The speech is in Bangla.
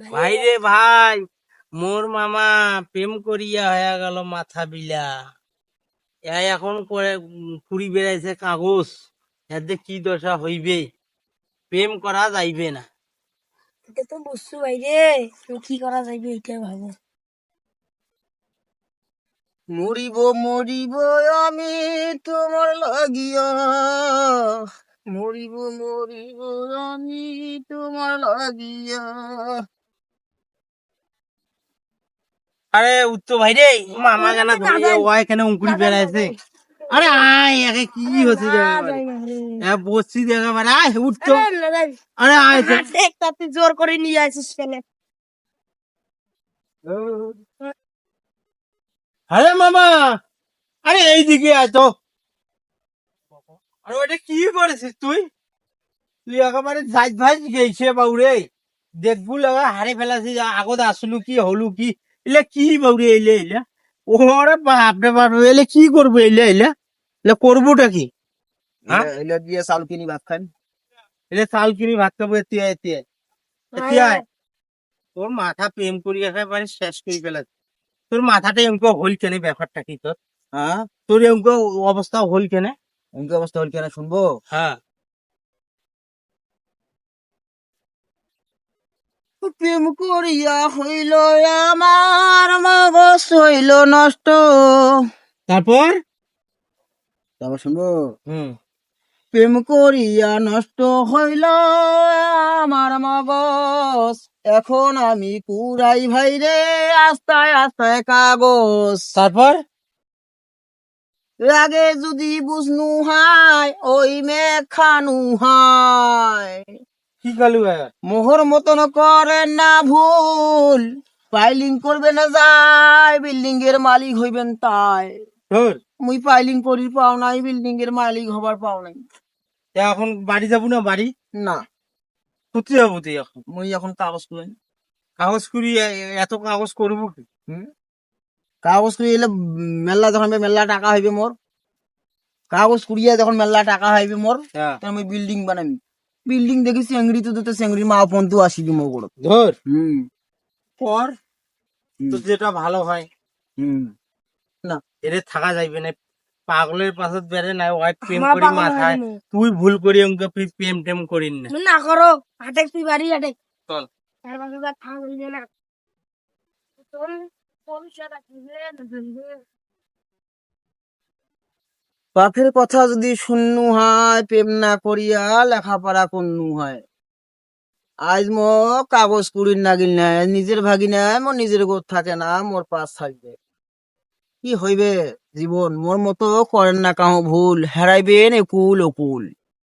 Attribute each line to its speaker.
Speaker 1: ভাই রে ভাই মোর মামা প্রেম করিয়া হয়ে গেল মাথা বিলা। এ এখন করে ঘুরি বেড়াইছে কাগজ। এতে কি দশা হইবে? প্রেম করা যাইবে না।
Speaker 2: এটা তো বুঝছ ভাই রে কি করা যাইবে এটা ভাবো।
Speaker 3: মরিব মরিব আমি তোমার লাগিয়া। মরিব মরিব আমি তোমার লাগিয়া।
Speaker 1: আরে উত্তর ভাই রে মামা কেন ধরে কেন উঙ্কুরি বেড়াইছে? আরে আয় একে কি হচ্ছে? এ বসছি রে একেবারে আয় উঠতো আরে আয় তো।
Speaker 2: দেখ তুই জোর করে নিয়ে আসিস কেন?
Speaker 1: আরে মামা আরে এইদিকে আয় তো। আরে ওটা কি করেছিস তুই? তুই একেবারে যাই ভাই গেছে বাউরে। দেখবু লাগা হারে ফেলাছিস আগত আসলু কি হলু কি? এলে কি বাউরে এলে এলে? ওরে বাপরে বাপ এলে কি করব? এলে এলে? এলে করবোটা কি? হ্যাঁ?
Speaker 3: এলে দিয়ে চাল কিনি ভাত খান
Speaker 1: এলে চাল কিনি ভাত খাব এতিয়া এতিয়া এতিয়া আয়। তোর মাথা প্রেম করি একেবারে শেষ করে ফেলাছে তোর মাথাটা এমক হল কেনে ব্যাপারটা কি তোর?
Speaker 3: হ্যাঁ?
Speaker 1: তোর এমক অবস্থা হল কেনে?
Speaker 3: অঙ্ক অবস্থা হল কেন শুনব?
Speaker 1: হ্যাঁ।
Speaker 3: প্রেম করিয়া হইল আমার মগজ হইল নষ্ট।
Speaker 1: তারপর?
Speaker 3: তারপর শুনব? প্রেম করিয়া নষ্ট হইল আমার মগজ। এখন আমি কুড়াই ভাই রে আস্তায় আস্তায় কাগজ।
Speaker 1: তারপর?
Speaker 3: আগে যদি বুঝনু হায় ওই মেঘ খানু হায়।
Speaker 1: কি কালু
Speaker 3: মোহর মতন করেন না ভুল। পাইলিং করবে না যায় বিল্ডিং এর মালিক হইবেন তাই। মুই পাইলিং করি পাও নাই বিল্ডিং এর মালিক হবার পাও নাই।
Speaker 1: তা এখন বাড়ি যাব না বাড়ি?
Speaker 3: না।
Speaker 1: কোথায় যাব তুই এখন?
Speaker 3: মুই এখন কাগজ করি
Speaker 1: কাগজ করি এত কাগজ করব কি?
Speaker 3: কাগজ করি এলে মেলা যখন মেলা টাকা হইবে মোর। কাগজ কুড়িয়ে যখন মেলা টাকা হইবে মোর তখন আমি বিল্ডিং বানাবি বিল্ডিং দেখি চেংড়ি তো দিতে চেংড়ি মা পন্তু আসিবি মোর গোড়
Speaker 1: ধর।
Speaker 3: হুম।
Speaker 1: পর তো যেটা ভালো হয়।
Speaker 3: হুম। না।
Speaker 1: এরে থাকা যাইবে না। পাগলের পাশে বেড়ে না ওয়াই প্রেম করি মাথায়। তুই ভুল করি অঙ্ক প্রেম টেম করিন না।
Speaker 2: না করো। হাটে তুই বাড়ি হাটে।
Speaker 1: চল।
Speaker 2: তার পাশে যা থাকা যাইবে না। তোর পয়সা রাখবে না জানবে
Speaker 3: বাপের কথা যদি শূন্য হয়, প্রেম না করিয়া লেখাপড়া কন্যু হয়। আজ ম কাগজ কুড়ির নাগিল নাই, নিজের ভাগি নাই মোর নিজের গোদ থাকে না, মোর পাশ থাকবে। কি হইবে জীবন? মোর মতো করেন না কাহ ভুল, হেরাইবেন একুল অকুল।